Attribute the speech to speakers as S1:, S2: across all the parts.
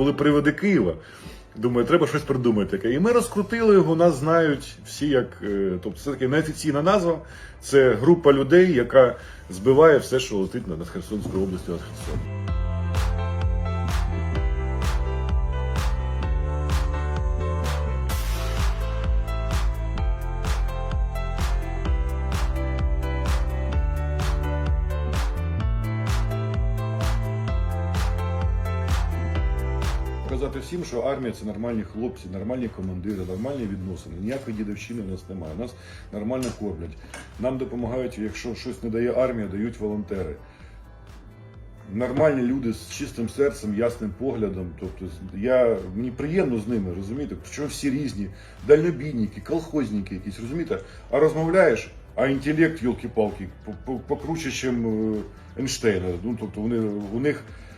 S1: були приводи Києва. Думаю, треба щось придумати таке. І ми розкрутили його, нас знають всі як. е, Тобто це таки неофіційна назва. Це група людей, яка збиває все, що летить над Херсонською областю над Херсоном. Показати всім, що армія це нормальні хлопці, нормальні командири, нормальні відносини. Ніякої дідовщини у нас немає. Нас нормально кормлять. Нам допомагають, якщо щось не дає армія, дають волонтери. Нормальні люди з чистим серцем, ясним поглядом. Тобто я мені приємно з ними, розумієте? Що всі різні, дальнобійники, колхозники якісь, розумієте? А розмовляєш, а інтелект, йолки-палки, по- по- покруче, ніж Ейнштейна. Ну, тобто вони, у них е,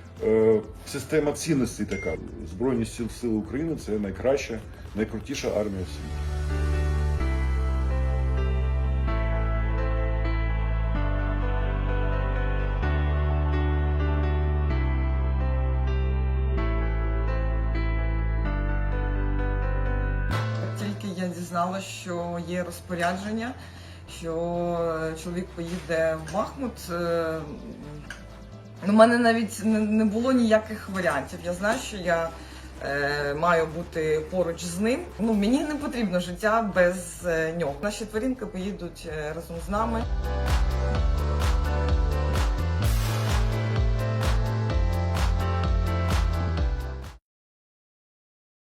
S1: система цінностей така. Збройні сил Сили України це найкраща, найкрутіша армія в світі.
S2: Тільки я дізналася, що є розпорядження, що е, чоловік поїде в Бахмут. У мене навіть не- не було ніяких варіантів. Я знаю, що я е, маю бути поруч з ним. Ну мені не потрібно життя без е, нього. Наші тваринки поїдуть е, разом з нами.